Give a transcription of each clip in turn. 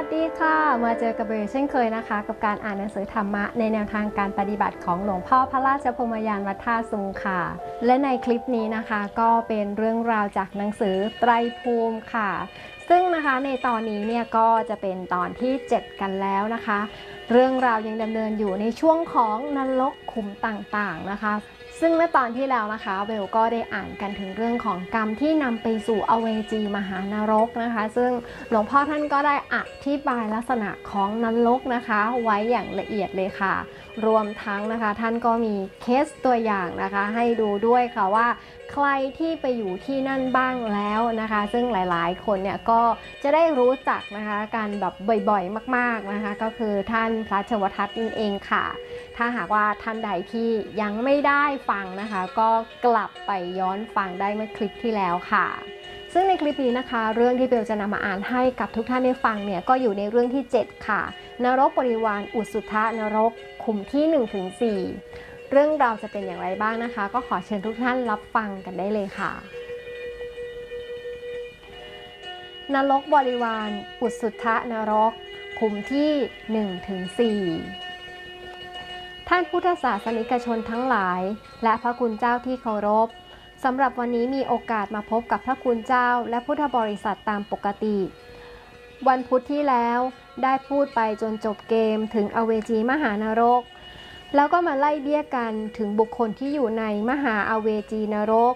วัสดีค่ะ มาเจอกับเบลเช่นเคยนะคะ กับการอ่านหนังสือธรรมะ ในแนวทางการปฏิบัติของหลวงพ่อพระราชพรหมยานวัดท่าซุงค่ะ และในคลิปนี้นะคะก็เป็นเรื่องราวจากหนังสือไตรภูมิค่ะ ซึ่งนะคะในตอนนี้เนี่ยก็จะเป็นตอนที่ 7 กันแล้วนะคะ เรื่องราวยังดำเนินอยู่ในช่วงของนรกขุมต่างๆนะคะ ซึ่งเมื่อตอนที่แล้วนะคะเบลก็ได้อ่านกันถึงเรื่องของกรรมที่นำไปสู่อเวจีมหานรกนะคะ ซึ่งหลวงพ่อท่านก็ได้อธิบายลักษณะของนรกนะคะ ไว้อย่างละเอียดเลยค่ะ รวมทั้งนะคะท่านก็มีเคสตัวอย่างนะคะ ให้ดูด้วยค่ะว่าใครที่ไปอยู่ที่นั่นบ้างแล้วนะคะ ซึ่งหลายๆ คนเนี่ยก็จะได้รู้จักนะคะการแบบบ่อยๆ มาก ๆนะคะ ก็คือท่านพระชวทัตนั่นเองค่ะ ถ้าหากว่าท่านใดที่ยังไม่ได้ฟังนะคะ ก็กลับไปย้อนฟังได้เมื่อคลิปที่แล้วค่ะ ซึ่งในคลิปนี้นะคะ เรื่องที่เบลจะนำมาอ่านให้กับทุกท่านได้ฟังเนี่ยก็อยู่ในเรื่องที่ 7 ค่ะ นรกบริวารอุสุทะนรกขุมที่ 1-4 เรื่องราวจะเป็นอย่างไรบ้างนะคะ ก็ขอเชิญทุกท่านรับฟังกันได้เลยค่ะนรกบริวารอุสุทะนรกขุมที่ 1-4 ท่านพุทธศาสนิกชนทั้งหลาย และพระคุณเจ้าที่เคารพสำหรับวันนี้มีโอกาสมาพบกับพระคุณเจ้าและพุทธบริษัทตามปกติ วันพุธที่แล้วได้พูดไปจนจบเกมถึงอเวจีมหานรก แล้วก็มาไล่เบี้ยกันถึงบุคคลที่อยู่ในมหาอเวจีนรก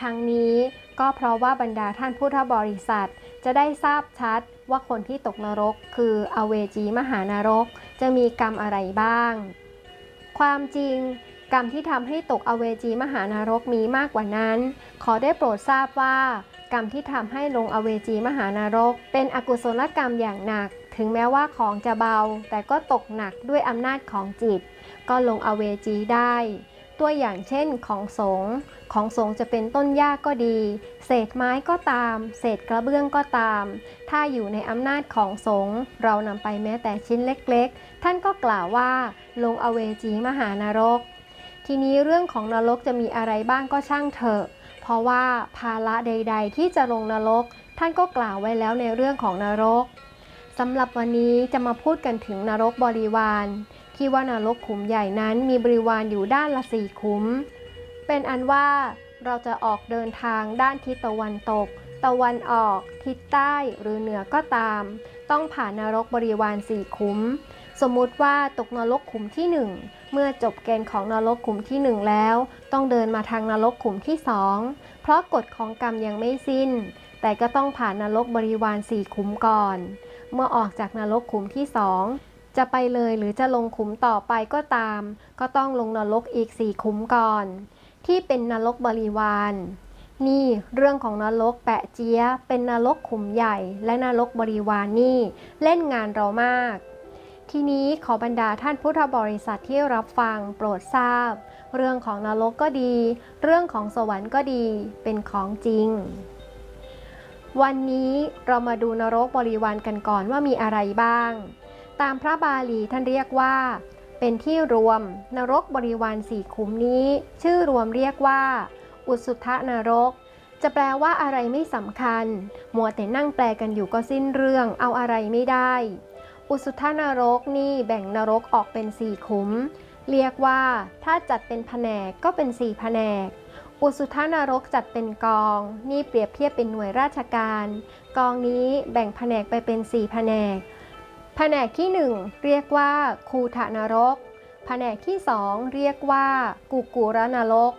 ทั้งนี้ก็เพราะว่าบรรดาท่านพุทธบริษัทจะได้ทราบชัดว่าคนที่ตกนรกคืออเวจีมหานรก จะมีกรรมอะไรบ้าง ความจริงกรรมที่ทำให้ตกอเวจีมหานรกมีมากกว่านั้น ขอได้โปรดทราบว่า กรรมที่ทำให้ลงอเวจีมหานรก เป็นอกุศลกรรมอย่างหนัก ถึงแม้ว่าของจะเบา แต่ก็ตกหนักด้วยอำนาจของจิต ก็ลงอเวจีได้ ตัวอย่างเช่นของสงของสงจะเป็นต้นหญ้าก็ดี เศษไม้ก็ตาม เศษกระเบื้องก็ตาม ถ้าอยู่ในอำนาจของสงเรานำไปแม้แต่ชิ้นเล็กๆ ท่านก็กล่าวว่า ลงอเวจีมหานรก ทีนี้เรื่องของนรกจะมีอะไรบ้างก็ช่างเถอะ เพราะว่าภาระใด ๆ ที่จะลงนรก ท่านก็กล่าวไว้แล้วในเรื่องของนรกสำหรับวันนี้จะมาพูดกันถึงนรกบริวาร ที่ว่านรกขุมใหญ่นั้นมีบริวารอยู่ด้านละสี่ขุม เป็นอันว่าเราจะออกเดินทางด้านทิศตะวันตก ตะวันออก ทิศใต้หรือเหนือก็ตาม ต้องผ่านนรกบริวารสี่ขุม สมมุติว่าตกนรกขุมที่หนึ่งเมื่อจบเกณฑ์ของนรกขุมที่หนึ่งแล้ว ต้องเดินมาทางนรกขุมที่สองเพราะกฎของกรรมยังไม่สิ้น แต่ก็ต้องผ่านนรกบริวารสี่ขุมก่อน เมื่อออกจากนรกขุมที่สอง จะไปเลยหรือจะลงขุมต่อไปก็ตาม ก็ต้องลงนรกอีกสี่ขุมก่อน ที่เป็นนรกบริวาร นี่เรื่องของนรกแปะเจี๊ยเป็นนรกขุมใหญ่ และนรกบริวารนนี่ เล่นงานเรามาก ทีนี้ขอบรรดาท่านพุทธบริษัทที่รับฟังโปรดทราบ เรื่องของนรกก็ดี เรื่องของสวรรค์ก็ดีเป็นของจริงวันนี้เรามาดูนรกบริวารกันก่อนว่ามีอะไรบ้าง ตามพระบาลีท่านเรียกว่า เป็นที่รวมนรกบริวารสี่ขุมนี้ ชื่อรวมเรียกว่า อุสุทนรก จะแปลว่าอะไรไม่สำคัญ มัวแต่นั่งแปลกันอยู่ก็สิ้นเรื่องเอาอะไรไม่ได้ อุสุทนรกนี่แบ่งนรกออกเป็นสี่ขุม เรียกว่า ถ้าจัดเป็นแผนกก็เป็นสี่แผนกอุสุทนรกจัดเป็นกอง นี่เปรียบเทียบเป็นหน่วยราชการ กองนี้แบ่งแผนกไปเป็นสี่แผนก แผนกที่ 1 เรียกว่าคูถานรก แผนกที่ 2 เรียกว่ากุกุรนรก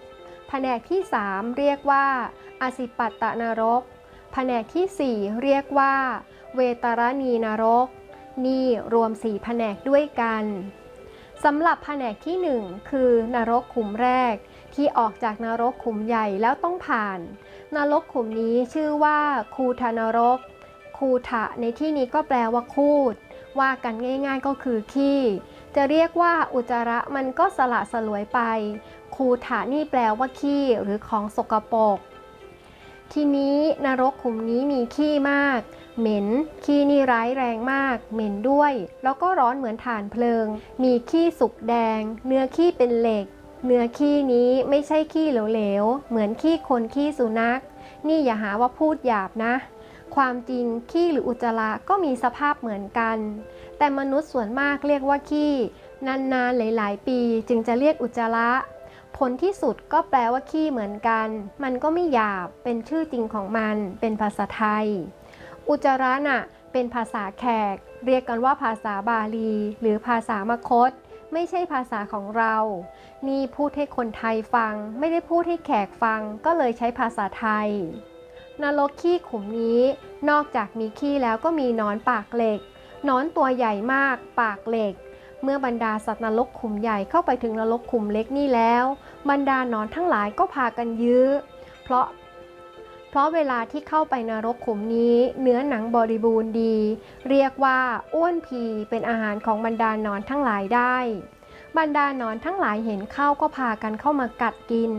แผนกที่ 3 เรียกว่าอสิปัตตนรก แผนกที่ 4 เรียกว่า เวตรณีนรก นี่รวม 4 แผนกด้วยกันสำหรับแผนกที่ 1 คือนรกขุมแรก ที่ออกจากนรกขุมใหญ่แล้วต้องผ่าน นรกขุมนี้ชื่อว่าคูทานรก คูทะในที่นี้ก็แปลว่าคูด ว่ากันง่าย ๆ ก็คือขี้จะเรียกว่าอุจจาระมันก็สละสลวยไป คูถานี่แปลว่าขี้หรือของสกปรกทีนี้นรกขุมนี้มีขี้มาก เหม็น ขี้นี่ร้ายแรงมาก เหม็นด้วย แล้วก็ร้อนเหมือนถ่านเพลิง มีขี้สุกแดง เนื้อขี้เป็นเหล็ก เนื้อขี้นี้ไม่ใช่ขี้เหลวๆ เหมือนขี้คนขี้สุนัข นี่อย่าหาว่าพูดหยาบนะ ความจริงขี้หรืออุจจาระก็มีสภาพเหมือนกัน แต่มนุษย์ส่วนมากเรียกว่าขี้ นานๆ หลาย ๆ ปีจึงจะเรียกอุจจาระ ผลที่สุดก็แปลว่าขี้เหมือนกัน มันก็ไม่หยาบ เป็นชื่อจริงของมัน เป็นภาษาไทย อุจจาระน่ะ เป็นภาษาแขก เรียกกันว่าภาษาบาลี หรือภาษามคต ไม่ใช่ภาษาของเรา นี่พูดให้คนไทยฟัง ไม่ได้พูดให้แขกฟัง ก็เลยใช้ภาษาไทย นรกขี้ขุมนี้ นอกจากมีขี้แล้วก็มีนอนปากเหล็กนอนตัวใหญ่มาก ปากเหล็ก เมื่อบรรดาสัตว์นรกขุมใหญ่เข้าไปถึงนรกขุมเล็กนี่แล้ว บรรดานอนทั้งหลายก็พากันยื้อ เพราะ เพราะเวลาที่เข้าไปนรกขุมนี้ เนื้อหนังบริบูรณ์ดี เรียกว่าอ้วนพีเป็นอาหารของบรรดานอนทั้งหลายได้บรรดานอนทั้งหลายเห็นเข้าก็พากันเข้ามากัดกิน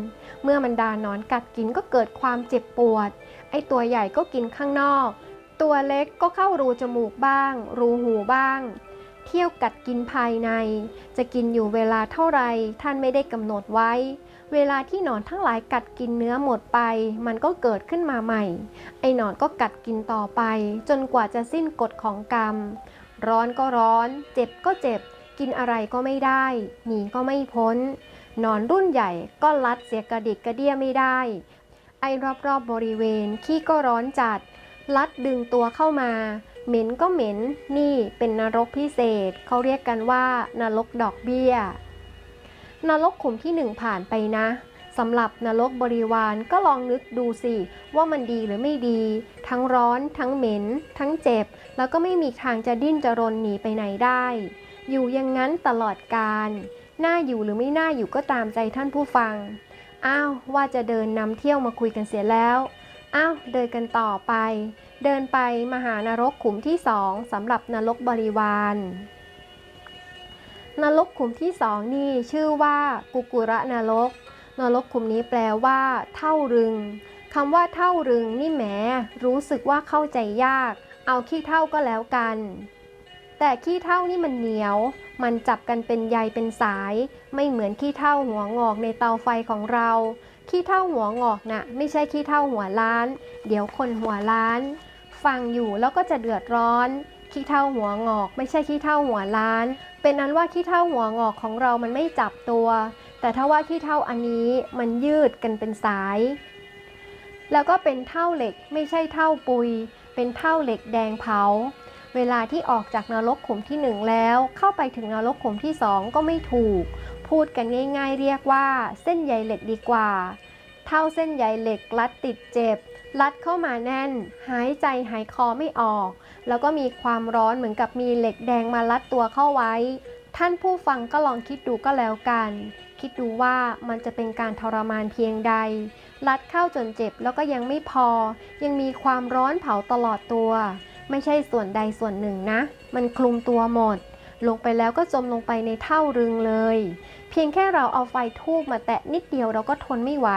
เมื่อบรรดาหนอนกัดกินก็เกิดความเจ็บปวด ไอตัวใหญ่ก็กินข้างนอก ตัวเล็กก็เข้ารูจมูกบ้าง รูหูบ้าง เที่ยวกัดกินภายใน จะกินอยู่เวลาเท่าไรท่านไม่ได้กำหนดไว้ เวลาที่หนอนทั้งหลายกัดกินเนื้อหมดไป มันก็เกิดขึ้นมาใหม่ ไอหนอนก็กัดกินต่อไป จนกว่าจะสิ้นกฎของกรรม ร้อนก็ร้อน เจ็บก็เจ็บ กินอะไรก็ไม่ได้ หนีก็ไม่พ้นหนอนรุ่นใหญ่ก็ลัดเสียกระดิกกระเดี้ยไม่ได้ อรอบๆบบริเวณ ขี้ก็ร้อนจัด ลัดดึงตัวเข้ามา เหม็นก็เหม็น นี่เป็นนรกพิเศษ เขาเรียกกันว่านรกดอกเบี้ย นรกขุมที่หนึ่งผ่านไปนะสำหรับนรกบริวารก็ลองนึกดูสิ ว่ามันดีหรือไม่ดี ทั้งร้อน ทั้งเหม็น ทั้งเจ็บ แล้วก็ไม่มีทางจะดิ้นจะรนหนีไปไหนได้ อยู่อย่างนั้นตลอดกาลน่าอยู่หรือไม่น่าอยู่ก็ตามใจท่านผู้ฟัง อ้าวว่าจะเดินนำเที่ยวมาคุยกันเสียแล้ว อ้าวเดินกันต่อไป เดินไปมหานรกขุมที่สองสำหรับนรกบริวารนรกขุมที่สองนี่ชื่อว่ากุกุระนรก นรกขุมนี้แปลว่า เท่ารึงคำว่าเท่ารึงนี่แหมรู้สึกว่าเข้าใจยาก เอาขี้เท่าก็แล้วกัน แต่ขี้เท่านี่มันเหนียว มันจับกันเป็นใยเป็นสาย ไม่เหมือนขี้เท่าหัวงอกในเตาไฟของเรา ขี้เท่าหัวงอกน่ะไม่ใช่ขี้เท่าหัวล้าน เดี๋ยวคนหัวล้าน ฟังอยู่แล้วก็จะเดือดร้อน ขี้เท่าหัวงอก ไม่ใช่ขี้เท่าหัวล้าน เป็นนั้นว่าขี้เท่าหัวงอกของเรามันไม่จับตัว แต่ถ้าว่าขี้เท่าอันนี้มันยืดกันเป็นสาย แล้วก็เป็นเท่าเหล็กไม่ใช่เท่าปุย เป็นเท่าเหล็กแดงเผา เวลาที่ออกจากนรกขุมที่หนึ่งแล้ว เข้าไปถึงนรกขุมที่สองก็ไม่ถูก พูดกันง่าย ๆ เรียกว่าเส้นใยเหล็กดีกว่า เท่าเส้นใยเหล็กรัดติดเจ็บ รัดเข้ามาแน่น หายใจหายคอไม่ออก แล้วก็มีความร้อนเหมือนกับมีเหล็กแดงมารัดตัวเข้าไว้ ท่านผู้ฟังก็ลองคิดดูก็แล้วกัน คิดดูว่ามันจะเป็นการทรมานเพียงใด รัดเข้าจนเจ็บแล้วก็ยังไม่พอ ยังมีความร้อนเผาตลอดตัว ไม่ใช่ส่วนใดส่วนหนึ่งนะ มันคลุมตัวหมด ลงไปแล้วก็จมลงไปในเท่ารึงเลย เพียงแค่เราเอาไฟทูบมาแตะนิดเดียวเราก็ทนไม่ไหว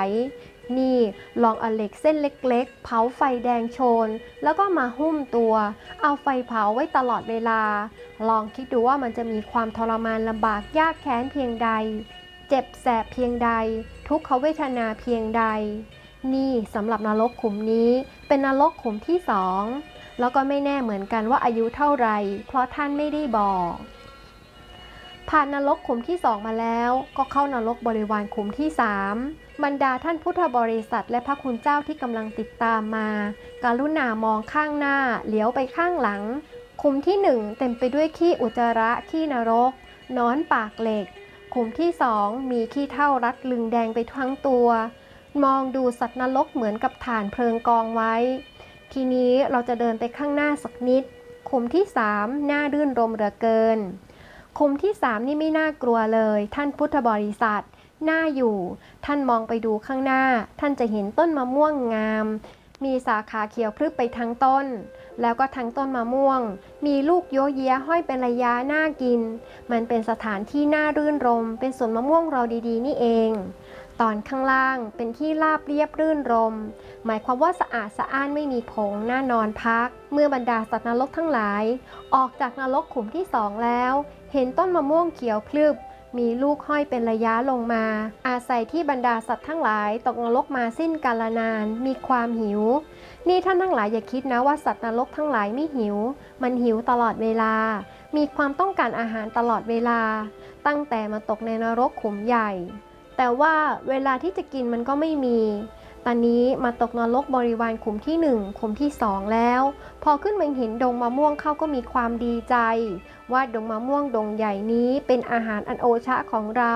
นี่ลองเอาเหล็กเส้นเล็กๆ เผาไฟแดงโชน แล้วก็มาหุ้มตัว เอาไฟเผาไว้ตลอดเวลา ลองคิดดูว่ามันจะมีความทรมานลำบากยากแค้นเพียงใด เจ็บแสบเพียงใด ทุกขเวทนาเพียงใด นี่สำหรับนรกขุมนี้เป็นนรกขุมที่สอง แล้วก็ไม่แน่เหมือนกันว่าอายุเท่าไร เพราะท่านไม่ได้บอกผ่านนรกขุมที่สองมาแล้วก็เข้านรกบริวารขุมที่สามบรรดาท่านพุทธบริษัทและพระคุณเจ้าที่กำลังติดตามมา การุณามองข้างหน้าเหลียวไปข้างหลัง ขุมที่หนึ่งเต็มไปด้วยขี้อุจจาระขี้นรกนอนปากเหล็ก ขุมที่สองมีขี้เท่ารัดลึงแดงไปทั้งตัว มองดูสัตว์นรกเหมือนกับฐานเพลิงกองไว้ ทีนี้เราจะเดินไปข้างหน้าสักนิดขุมที่สามน่ารื่นรมเหลือเกินขุมที่สามนี่ไม่น่ากลัวเลย ท่านพุทธบริษัทน่าอยู่ ท่านมองไปดูข้างหน้า ท่านจะเห็นต้นมะม่วงงาม มีสาขาเขียวพลึกไปทั้งต้น แล้วก็ทั้งต้นมะม่วง มีลูกโยเยะห้อยเป็นระยะน่ากิน มันเป็นสถานที่น่ารื่นรม เป็นสวนมะม่วงเราดีๆ นี่เอง ตอนข้างล่างเป็นที่ราบเรียบรื่นรม หมายความว่าสะอาดสะอ้านไม่มีผงน่านอนพัก เมื่อบรรดาสัตว์นรกทั้งหลาย ออกจากนรกขุมที่สองแล้ว เห็นต้นมะม่วงเขียวพลึบมีลูกห้อยเป็นระยะลงมา อาศัยที่บรรดาสัตว์ทั้งหลายตกนรกมาสิ้นกาลนาน มีความหิว นี่ท่านทั้งหลายอย่าคิดนะว่าสัตว์นรกทั้งหลายไม่หิว มันหิวตลอดเวลา มีความต้องการอาหารตลอดเวลา ตั้งแต่มาตกในนรกขุมใหญ่ แต่ว่าเวลาที่จะกินมันก็ไม่มี ตอนนี้มาตกนรกบริวารขุมที่หนึ่งขุมที่สองแล้ว พอขึ้นมาเห็นดงมะม่วงเข้าก็มีความดีใจ ว่าดงมะม่วงดงใหญ่นี้เป็นอาหารอันโอชะของเรา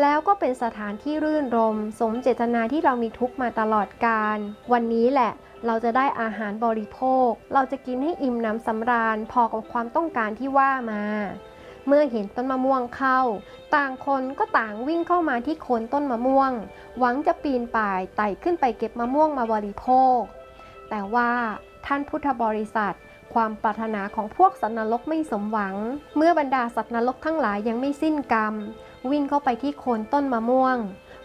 แล้วก็เป็นสถานที่รื่นรม สมเจตนาที่เรามีทุกมาตลอดกาลวันนี้แหละเราจะได้อาหารบริโภค เราจะกินให้อิ่มน้ำสำราญพอกับความต้องการที่ว่ามา เมื่อเห็นต้นมะม่วงเข้า ต่างคนก็ต่างวิ่งเข้ามาที่โคนต้นมะม่วง หวังจะปีนป่ายไต่ขึ้นไปเก็บมะม่วงมาบริโภค แต่ว่าท่านพุทธบริษัท ความปรารถนาของพวกสัตว์นรกไม่สมหวัง เมื่อบรรดาสัตว์นรกทั้งหลายยังไม่สิ้นกรรม วิ่งเข้าไปที่โคนต้นมะม่วง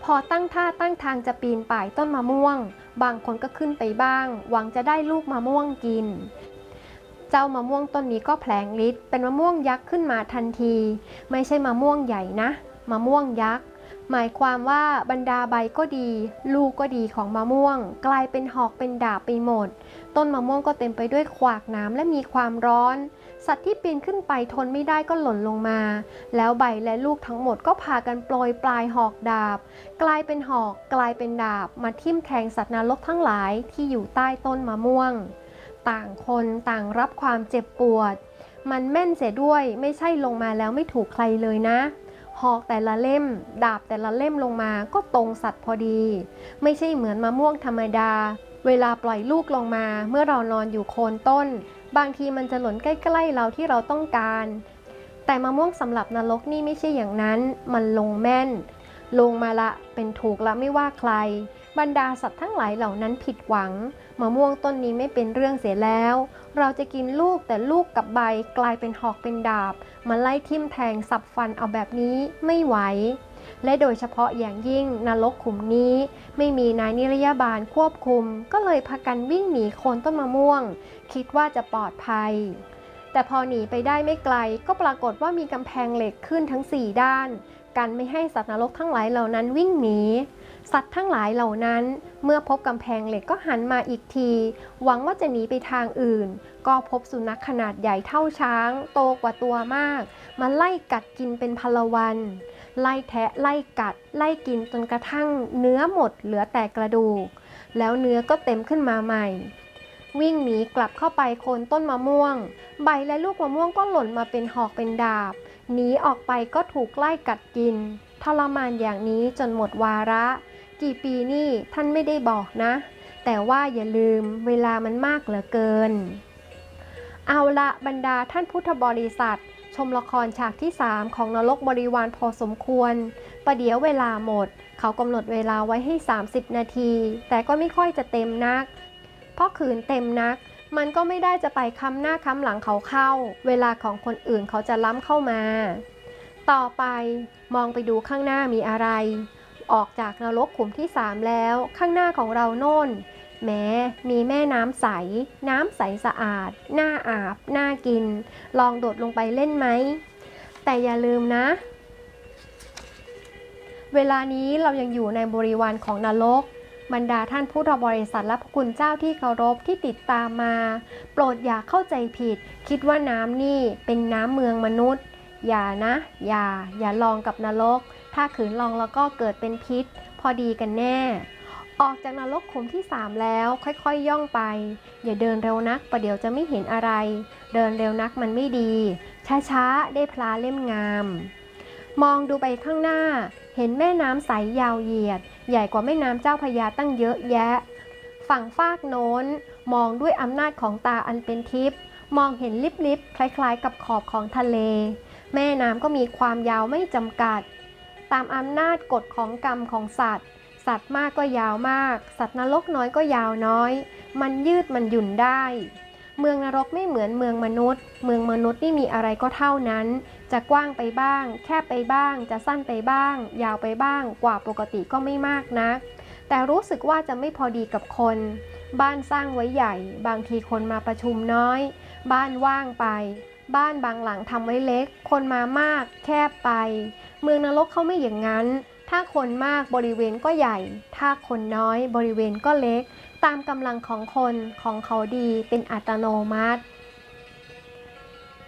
พอตั้งท่าตั้งทางจะปีนป่ายต้นมะม่วง บางคนก็ขึ้นไปบ้าง หวังจะได้ลูกมะม่วงกิน เจ้ามะม่วงต้นนี้ก็แผลงฤทธิ์เป็นมะม่วงยักษ์ขึ้นมาทันที ไม่ใช่มะม่วงใหญ่นะมะม่วงยักษ์หมายความว่าบรรดาใบก็ดี ลูกก็ดีของมะม่วง กลายเป็นหอกเป็นดาบไปหมด ต้นมะม่วงก็เต็มไปด้วยขวากน้ำและมีความร้อน สัตว์ที่ปีนขึ้นไปทนไม่ได้ก็หล่นลงมา แล้วใบและลูกทั้งหมดก็พากันโปรยปลายหอกดาบ กลายเป็นหอก กลายเป็นดาบ มาทิ่มแทงสัตว์นรกทั้งหลายที่อยู่ใต้ต้นมะม่วง ต่างคนต่างรับความเจ็บปวด มันแม่นเสียด้วยไม่ใช่ลงมาแล้วไม่ถูกใครเลยนะ หอกแต่ละเล่ม ดาบแต่ละเล่มลงมาก็ตรงสัตว์พอดี ไม่ใช่เหมือนมะม่วงธรรมดา เวลาปล่อยลูกลงมาเมื่อเรานอนอยู่โคนต้น บางทีมันจะหล่นใกล้ๆเราที่เราต้องการ แต่มะม่วงสำหรับนรกนี่ไม่ใช่อย่างนั้น มันลงแม่น ลงมาละเป็นถูกละไม่ว่าใคร บรรดาสัตว์ทั้งหลายเหล่านั้นผิดหวัง มะม่วงต้นนี้ไม่เป็นเรื่องเสียแล้ว เราจะกินลูกแต่ลูกกับใบกลายเป็นหอกเป็นดาบ มาไล่ทิ่มแทงสับฟันเอาแบบนี้ไม่ไหว และโดยเฉพาะอย่างยิ่งนรกขุมนี้ ไม่มีนายนิรยาบาลควบคุม ก็เลยพากันวิ่งหนีโคนต้นมะม่วง คิดว่าจะปลอดภัย แต่พอหนีไปได้ไม่ไกล ก็ปรากฏว่ามีกำแพงเหล็กขึ้นทั้ง 4 ด้าน กันไม่ให้สัตว์นรกทั้งหลายเหล่านั้นวิ่งหนี สัตว์ทั้งหลายเหล่านั้น เมื่อพบกำแพงเหล็กก็หันมาอีกที หวังว่าจะหนีไปทางอื่น ก็พบสุนัขขนาดใหญ่เท่าช้าง โตกว่าตัวมาก มาไล่กัดกินเป็นพลวัน ไล่แทะไล่กัด ไล่กินจนกระทั่ง เนื้อหมดเหลือแต่กระดูก แล้วเนื้อก็เต็มขึ้นมาใหม่วิ่งหนีกลับเข้าไปโคนต้นมะม่วง ใบและลูกมะม่วงก็หล่นมาเป็นหอกเป็นดาบ หนีออกไปก็ถูกไล่กัดกิน ทรมานอย่างนี้จนหมดวาระ กี่ปีนี่ท่านไม่ได้บอกนะ แต่ว่าอย่าลืมเวลามันมากเหลือเกิน เอาละบรรดาท่านพุทธบริษัท ชมละครฉากที่ 3 ของนรกบริวารพอสมควร ประเดี๋ยวเวลาหมด เขากำหนดเวลาไว้ให้ 30 นาที แต่ก็ไม่ค่อยจะเต็มนัก เพราะขืนเต็มนัก มันก็ไม่ได้จะไปค้ำหน้าค้ำหลังเขาเข้า เวลาของคนอื่นเขาจะล้ำเข้ามา ต่อไปมองไปดูข้างหน้ามีอะไร ออกจากนรกขุมที่ 3 แล้ว ข้างหน้าของเราโน่น แม้มีแม่น้ำใส น้ำใสสะอาดน่าอาบน่ากิน ลองโดดลงไปเล่นไหม แต่อย่าลืมนะ เวลานี้เรายังอยู่ในบริวารของนรกบรรดาท่านพุทบริษัทและพระคุณเจ้าที่เคารพที่ติดตามมา โปรดอย่าเข้าใจผิด คิดว่าน้ำนี่เป็นน้ำเมืองมนุษย์ อย่านะ อย่า อย่าลองกับนรก ถ้าขืนลองแล้วก็เกิดเป็นพิษ พอดีกันแน่ ออกจากนรกขุมที่ 3 แล้วค่อยๆยย่องไป อย่าเดินเร็วนักประเดี๋ยวจะไม่เห็นอะไร เดินเร็วนักมันไม่ดี ช้าๆ ได้พลาเล่มงาม มองดูไปข้างหน้า เห็นแม่น้ำใสยาวเหยียด ใหญ่กว่าแม่น้ำเจ้าพยาตั้งเยอะแยะ ฝั่งฟากโน้น มองด้วยอำนาจของตาอันเป็นทิพย์มองเห็นลิบๆคล้ายๆ กับขอบของทะเล แม่น้ำก็มีความยาวไม่จำกัด ตามอำนาจกฎของกรรมของสัตว์ สัตว์มากก็ยาวมาก สัตว์นรกน้อยก็ยาวน้อย มันยืดมันหยุ่นได้ เมืองนรกไม่เหมือนเมืองมนุษย์ เมืองมนุษย์นี่มีอะไรก็เท่านั้น จะกว้างไปบ้าง แคบไปบ้าง จะสั้นไปบ้าง ยาวไปบ้าง กว่าปกติก็ไม่มากนัก แต่รู้สึกว่าจะไม่พอดีกับคน บ้านสร้างไว้ใหญ่ บางทีคนมาประชุมน้อย บ้านว่างไป บ้านบางหลังทำไว้เล็ก คนมามาก แคบไป เมืองนรกเขาไม่อย่างนั้น ถ้าคนมากบริเวณก็ใหญ่ ถ้าคนน้อยบริเวณก็เล็ก ตามกำลังของคนของเขาดีเป็นอัตโนมัติ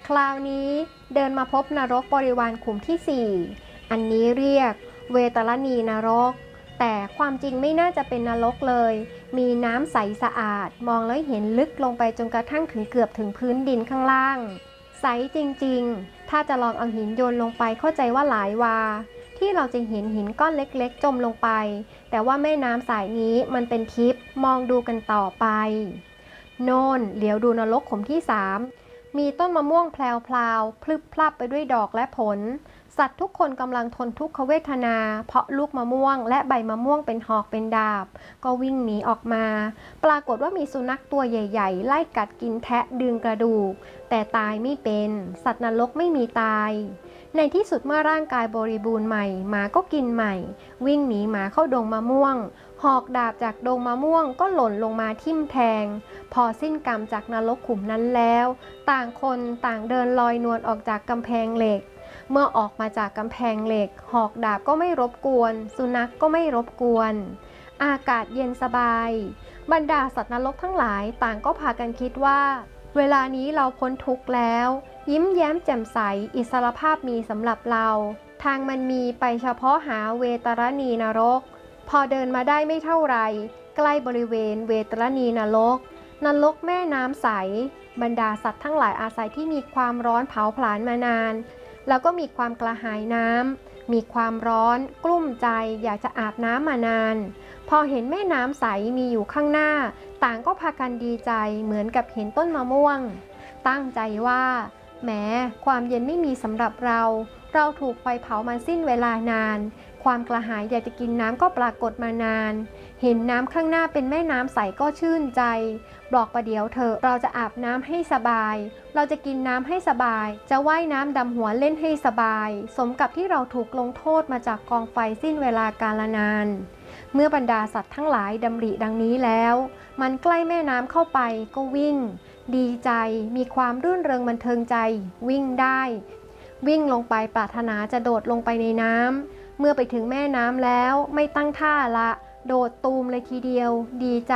คราวนี้เดินมาพบนรกบริวารขุมที่ 4 อันนี้เรียก เวตรณีนรก แต่ความจริงไม่น่าจะเป็นนรกเลย มีน้ำใสสะอาด มองแล้วเห็นลึกลงไปจนกระทั่งถึงเกือบถึงพื้นดินข้างล่าง ใสจริงๆ ถ้าจะลองเอาหินโยนลงไปเข้าใจว่าหลายวา ที่เราจะเห็นหินก้อนเล็กๆ จมลงไป แต่ว่าแม่น้ำสายนี้มันเป็นทิพย์มองดูกันต่อไป โนนเหลียวดูนรกขุมที่สามมีต้นมะม่วงแพลวๆพลึบพลับไปด้วยดอกและผล สัตว์ทุกคนกำลังทนทุกขเวทนา เพราะลูกมะม่วง และใบมะม่วงเป็นหอกเป็นดาบ ก็วิ่งหนีออกมา ปรากฏว่ามีสุนัขตัวใหญ่ๆ ไล่กัดกินแทะดึงกระดูก แต่ตายไม่เป็น สัตว์นรกไม่มีตาย ในที่สุดเมื่อร่างกายบริบูรณ์ใหม่หมาก็กินใหม่ วิ่งหนีหมาเข้าดงมะม่วง หอกดาบจากดงมะม่วงก็หล่นลงมาทิ่มแทง พอสิ้นกรรมจากนรกขุมนั้นแล้ว ต่างคนต่างเดินลอยนวลออกจากกำแพงเหล็ก เมื่อออกมาจากกำแพงเหล็ก หอกดาบก็ไม่รบกวน สุนัขกก็ไม่รบกวน อากาศเย็นสบาย บรรดาสัตว์นรกทั้งหลายต่างก็พากันคิดว่า เวลานี้เราพ้นทุกข์แล้ว ยิ้มแย้มแจ่มใสอิสรภาพมีสำหรับเรา ทางมันมีไปเฉพาะหาเวตรณีนรก พอเดินมาได้ไม่เท่าไหร่ใกล้บริเวณเวตรณีนรกนรกแม่น้ำใส บรรดาสัตว์ทั้งหลายอาศัยที่มีความร้อนเผาผลาญมานาน แล้วก็มีความกระหายน้ำ มีความร้อน กลุ้มใจ อยากจะอาบน้ำมานาน พอเห็นแม่น้ำใสมีอยู่ข้างหน้า ต่างก็พากันดีใจเหมือนกับเห็นต้นมะม่วง ตั้งใจว่าแหมความเย็นไม่มีสำหรับเรา เราถูกไฟเผามาสิ้นเวลานาน ความกระหายอยากจะกินน้ำก็ปรากฏมานาน เห็นน้ำข้างหน้าเป็นแม่น้ำใสก็ชื่นใจ บอกประเดี๋ยวเถอเราจะอาบน้ำให้สบาย เราจะกินน้ำให้สบาย จะว่ายน้ำดำหัวเล่นให้สบาย สมกับที่เราถูกลงโทษมาจากกองไฟสิ้นเวลากาลนาน เมื่อบรรดาสัตว์ทั้งหลายดำริดังนี้แล้ว มันใกล้แม่น้ำเข้าไปก็วิ่ง ดีใจมีความรื่นเริงบันเทิงใจ วิ่งได้ วิ่งลงไปปรารถนาจะโดดลงไปในน้ำเมื่อไปถึงแม่น้ำแล้วไม่ตั้งท่าละ โดดตูมเลยทีเดียว ดีใจ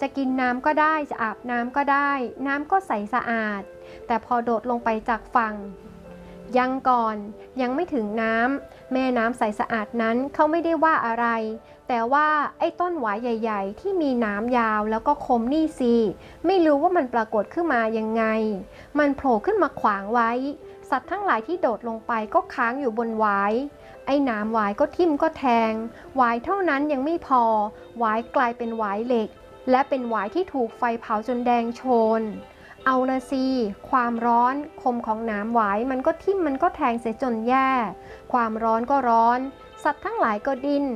จะกินน้ำก็ได้ จะอาบน้ำก็ได้ น้ำก็ใสสะอาด แต่พอโดดลงไปจากฝั่ง ยังก่อนยังไม่ถึงน้ำแม่น้ำใสสะอาดนั้นเขาไม่ได้ว่าอะไร แต่ว่าไอ้ต้นหวายใหญ่ ๆ ที่มีหน้ำยาวแล้วก็คมนี่สิไม่รู้ว่ามันปรากฏขึ้นมายังไง มันโผล่ขึ้นมาขวางไว้ สัตว์ทั้งหลายที่โดดลงไปก็ค้างอยู่บนหวายไอ้หน้ำหวายก็ทิ่มก็แทงหวายเท่านั้นยังไม่พอหวายกลายเป็นหวายเหล็ก และเป็นหวายที่ถูกไฟเผาจนแดงโชน เอาละสิความร้อนคมของหน้ำหวายมันก็ทิ่มมันก็แทงเสียจนแย่ ความร้อนก็ร้อน สัตว์ทั้งหลายก็ดิ้น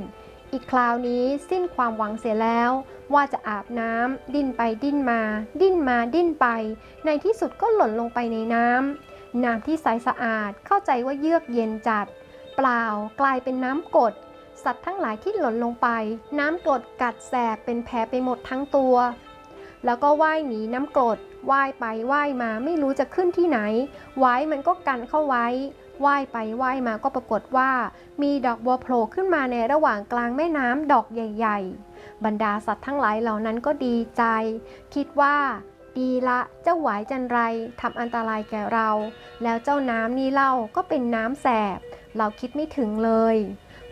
อีกคราวนี้สิ้นความหวังเสียแล้ว ว่าจะอาบน้ำดิ้นไปดิ้นมา ดิ้นมาดิ้นไป ในที่สุดก็หล่นลงไปในน้ำน้ำที่ใสสะอาดเข้าใจว่าเยือกเย็นจัด เปล่ากลายเป็นน้ำกรด สัตว์ทั้งหลายที่หล่นลงไป น้ำกรดกัดแสบเป็นแผลไปหมดทั้งตัว แล้วก็ว่ายหนีน้ำกรดว่ายไปว่ายมาไม่รู้จะขึ้นที่ไหน ไว้มันก็กันเข้าไว้ว่ายไปว่ายมาก็ปรากฏว่า มีดอกบัวโผล่ขึ้นมาในระหว่างกลางแม่น้ำดอกใหญ่ ๆ บรรดาสัตว์ทั้งหลายเหล่านั้นก็ดีใจ คิดว่า ดีละเจ้าหวายจันไรทำอันตรายแก่เรา แล้วเจ้าน้ำนี่เล่าก็เป็นน้ำแสบ เราคิดไม่ถึงเลย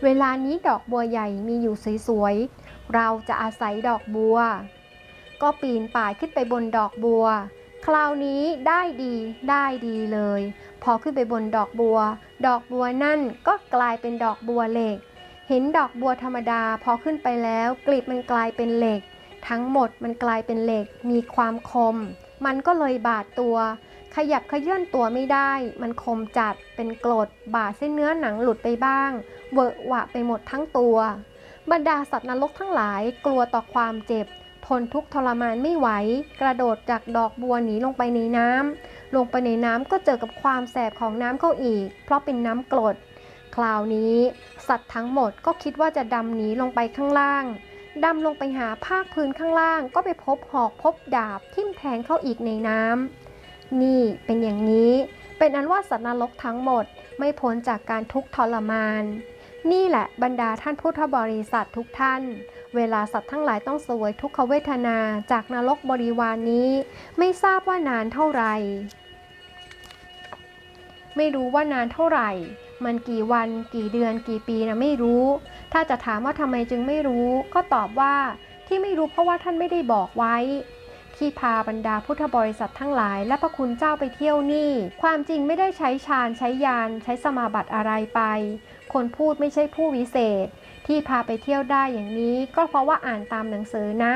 เวลานี้ดอกบัวใหญ่มีอยู่สวยๆ เราจะอาศัยดอกบัว ก็ปีนป่ายขึ้นไปบนดอกบัว คราวนี้ได้ดีได้ดีเลย พอขึ้นไปบนดอกบัว ดอกบัวนั่นก็กลายเป็นดอกบัวเหล็ก เห็นดอกบัวธรรมดาพอขึ้นไปแล้วกลีบมันกลายเป็นเหล็ก ทั้งหมดมันกลายเป็นเหล็ก มีความคม มันก็เลยบาดตัว ขยับขยื่นตัวไม่ได้ มันคมจัด เป็นกรดบาดเส้นเนื้อหนังหลุดไปบ้าง เวอะหวะไปหมดทั้งตัว บรรดาสัตว์นรกทั้งหลาย กลัวต่อความเจ็บ ทนทุกข์ทรมานไม่ไหว กระโดดจากดอกบัวหนีลงไปในน้ำ ลงไปในน้ำก็เจอกับความแสบของน้ำเข้าอีก เพราะเป็นน้ำกรด คราวนี้ สัตว์ทั้งหมดก็คิดว่าจะดำหนีลงไปข้างล่าง ดำลงไปหาภาคพื้นข้างล่าง ก็ไปพบหอกพบดาบทิ่มแทงเข้าอีกในน้ำ นี่เป็นอย่างนี้ เป็นอันว่าสัตว์นรกทั้งหมดไม่พ้นจากการทุกข์ทรมาน นี่แหละบรรดาท่านพุทธบริษัททุกท่าน เวลาสัตว์ทั้งหลายต้องเสวยทุกขเวทนาจากนรกบริวารนนี้ ไม่ทราบว่านานเท่าไหร่ไม่รู้ว่านานเท่าไหร่ มันกี่วัน กี่เดือน กี่ปีนะไม่รู้ ถ้าจะถามว่าทำไมจึงไม่รู้ ก็ตอบว่าที่ไม่รู้เพราะว่าท่านไม่ได้บอกไว้ ที่พาบรรดาพุทธบริษัททั้งหลาย และพระคุณเจ้าไปเที่ยวนี่ ความจริงไม่ได้ใช้ฌานใช้ยานใช้สมาบัติอะไรไป คนพูดไม่ใช่ผู้วิเศษ ที่พาไปเที่ยวได้อย่างนี้ ก็เพราะว่าอ่านตามหนังสือนะ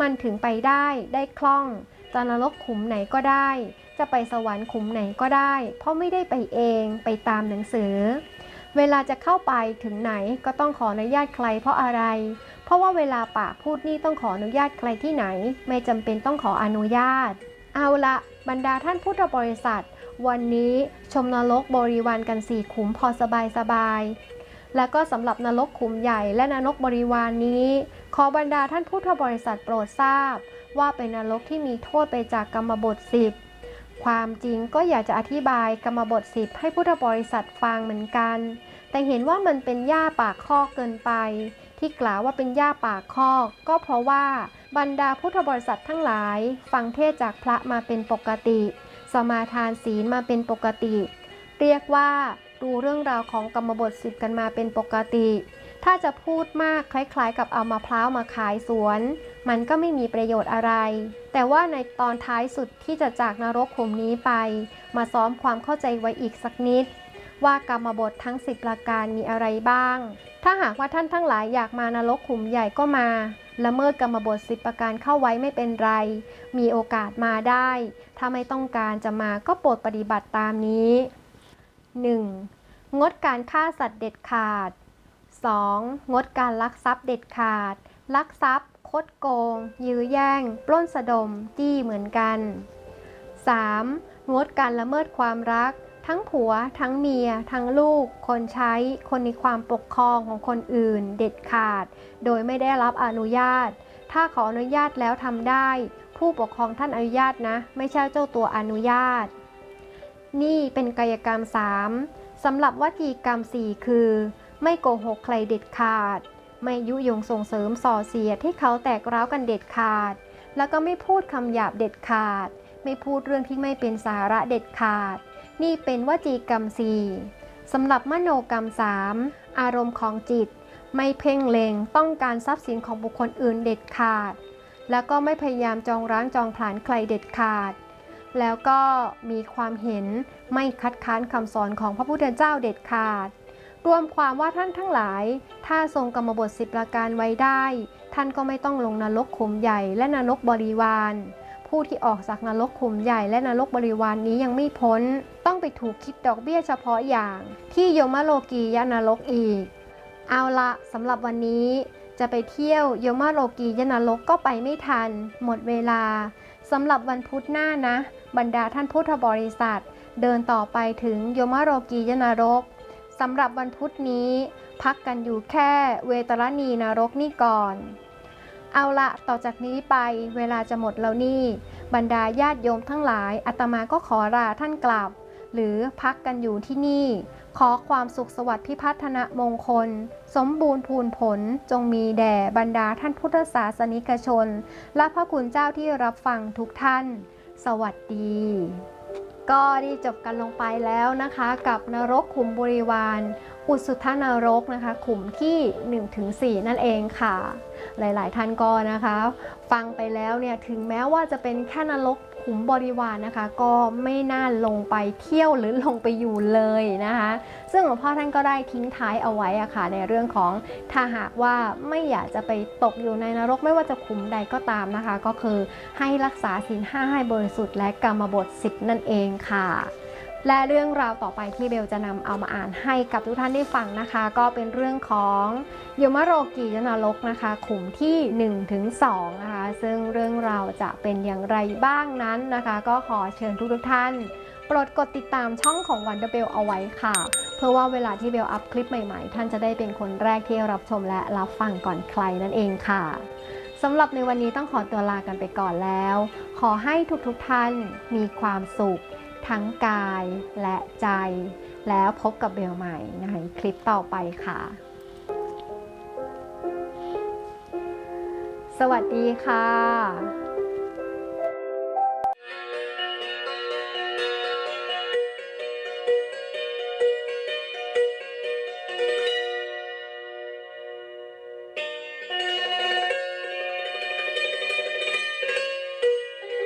มันถึงไปได้ได้คล่องจะนรกขุมไหนก็ได้ จะไปสวรรค์ขุมไหนก็ได้ เพราะไม่ได้ไปเองไปตามหนังสือ เวลาจะเข้าไปถึงไหนก็ต้องขออนุญาตใครเพราะอะไร ราะว่าเวลาปากพูดนี่ต้องขออนุญาตใครที่ไหน ไม่จำเป็นต้องขออนุญาต เอาละบรรดาท่านพุทธบริษัท วันนี้ชมนรกบริวารกันสี่ขุมพอสบายสบายแล้วก็สำหรับนรกขุมใหญ่และนรกบริวารนนี้ ขอบรรดาท่านพุทธบริษัทโปรดทราบ ว่าเป็นนรกที่มีโทษไปจากกรรมบทสิบความจริงก็อยากจะอธิบายกรรมบทสิบให้พุทธบริษัทฟังเหมือนกัน แต่เห็นว่ามันเป็นหญ้าปากคอกเกินไป ที่กล่าวว่าเป็นหญ้าป่าคอก ก็เพราะว่าบรรดาพุทธบริษัททั้งหลาย ฟังเทศจากพระมาเป็นปกติ สมาทานศีลมาเป็นปกติ เรียกว่าดูเรื่องราวของกรรมบทสิบกันมาเป็นปกติ ถ้าจะพูดมากคล้ายๆ กับเอามะพร้าวมาขายสวน มันก็ไม่มีประโยชน์อะไร แต่ว่าในตอนท้ายสุดที่จะจากนรกขุมนี้ไป มาซ้อมความเข้าใจไว้อีกสักนิด ว่ากรรมบททั้ง10ประการมีอะไรบ้าง ถ้าหากว่าท่านทั้งหลายอยากมานรกขุมใหญ่ก็มา ละเมิดกรรมบท10ประการเข้าไว้ไม่เป็นไร มีโอกาสมาได้ ถ้าไม่ต้องการจะมาก็โปรดปฏิบัติตามนี้ 1. งดการฆ่าสัตว์เด็ดขาด 2. งดการลักทรัพย์เด็ดขาด ลักทรัพย์ คดโกง ยื้อแย่ง ปล้นสะดม จี้เหมือนกัน 3. งดการละเมิดความรัก ทั้งผัว ทั้งเมีย ทั้งลูก คนใช้ คนในความปกครองของคนอื่น เด็ดขาด โดยไม่ได้รับอนุญาต ถ้าขออนุญาตแล้วทำได้ ผู้ปกครองท่านอนุญาตนะ ไม่ใช่เจ้าตัวอนุญาต นี่เป็นกายกรรม 3สำหรับวจีกรรม 4 คือ ไม่โกหกใครเด็ดขาด ไม่ยุยงส่งเสริมส่อเสียดให้เขาแตกร้าวกันเด็ดขาด แล้วก็ไม่พูดคำหยาบเด็ดขาด ไม่พูดเรื่องที่ไม่เป็นสาระเด็ดขาด นี่เป็นวจีกรรม4สำหรับมโนกรรม 3 อารมณ์ของจิต ไม่เพ่งเลงต้องการทรัพย์สินของบุคคลอื่นเด็ดขาด แล้วก็ไม่พยายามจองร้างจองผลาญใครเด็ดขาด แล้วก็มีความเห็นไม่คัดค้านคำสอนของพระพุทธเจ้าเด็ดขาด รวมความว่าท่านทั้งหลาย ถ้าทรงกรรมบทสิบประการไว้ได้ ท่านก็ไม่ต้องลงนรกขุมใหญ่และนรกบริวาร ผู้ที่ออกจากนรกขุมใหญ่และนรกบริวารนนี้ยังไม่พ้น ต้องไปถูกคิดดอกเบี้ยเฉพาะอย่าง ที่โยมโลกียนรกอีก เอาละสำหรับวันนี้จะไปเที่ยวโยมโลกียนรกก็ไปไม่ทัน หมดเวลาสำหรับวันพุธหน้านะ บรรดาท่านพุทธบริษัท เดินต่อไปถึงโยมโลกียนรกสำหรับวันพุธนี้ พักกันอยู่แค่เวตรณีนรกนี่ก่อน เอาละต่อจากนี้ไปเวลาจะหมดแล้วนี่ บรรดาญาติโยมทั้งหลายอาตมาก็ขอลาท่านกลับ หรือพักกันอยู่ที่นี่ ขอความสุขสวัสดิ์พิพัฒนมงคล สมบูรณ์พูนผลจงมีแด่บรรดาท่านพุทธศาสนิกชน และพระคุณเจ้าที่รับฟังทุกท่าน สวัสดี ก็ได้จบกันลงไปแล้วนะคะ กับนรกขุมบริวาร อุสุทนรกนะคะขุมที่ 1-4 นั่นเองค่ะ หลาย ๆ ท่านก็นะคะ ฟังไปแล้วเนี่ยถึงแม้ว่าจะเป็นแค่นรกขุมบริวารนะคะ ก็ไม่น่าลงไปเที่ยวหรือลงไปอยู่เลยนะคะ ซึ่งหลวงพ่อท่านก็ได้ทิ้งท้ายเอาไว้อะค่ะ ในเรื่องของถ้าหากว่าไม่อยากจะไปตกอยู่ในนรกไม่ว่าจะขุมใดก็ตามนะคะ ก็คือให้รักษาศีลห้าให้บริสุทธิ์และกรรมบทสิบนั่นเองค่ะ และเรื่องราวต่อไปที่เบลจะนำเอามาอ่านให้กับทุกท่านได้ฟังนะคะ ก็เป็นเรื่องของยมโรกียนรกนะคะ ขุมที่1ถึง2นะคะ ซึ่งเรื่องราวจะเป็นอย่างไรบ้างนั้นนะคะ ก็ขอเชิญทุกทุกท่านโปรดกดติดตามช่องของวันเดอร์เบลเอาไว้ค่ะ เพื่อว่าเวลาที่เบลอัพคลิปใหม่ๆ ท่านจะได้เป็นคนแรกที่รับชมและรับฟังก่อนใครนั่นเองค่ะสำหรับในวันนี้ต้องขอตัวลากันไปก่อนแล้ว ขอให้ทุกๆทท่านมีความสุข ทั้งกายและใจ แล้วพบกับเบลใหม่ในคลิปต่อไปค่ะ สวัสดีค่ะ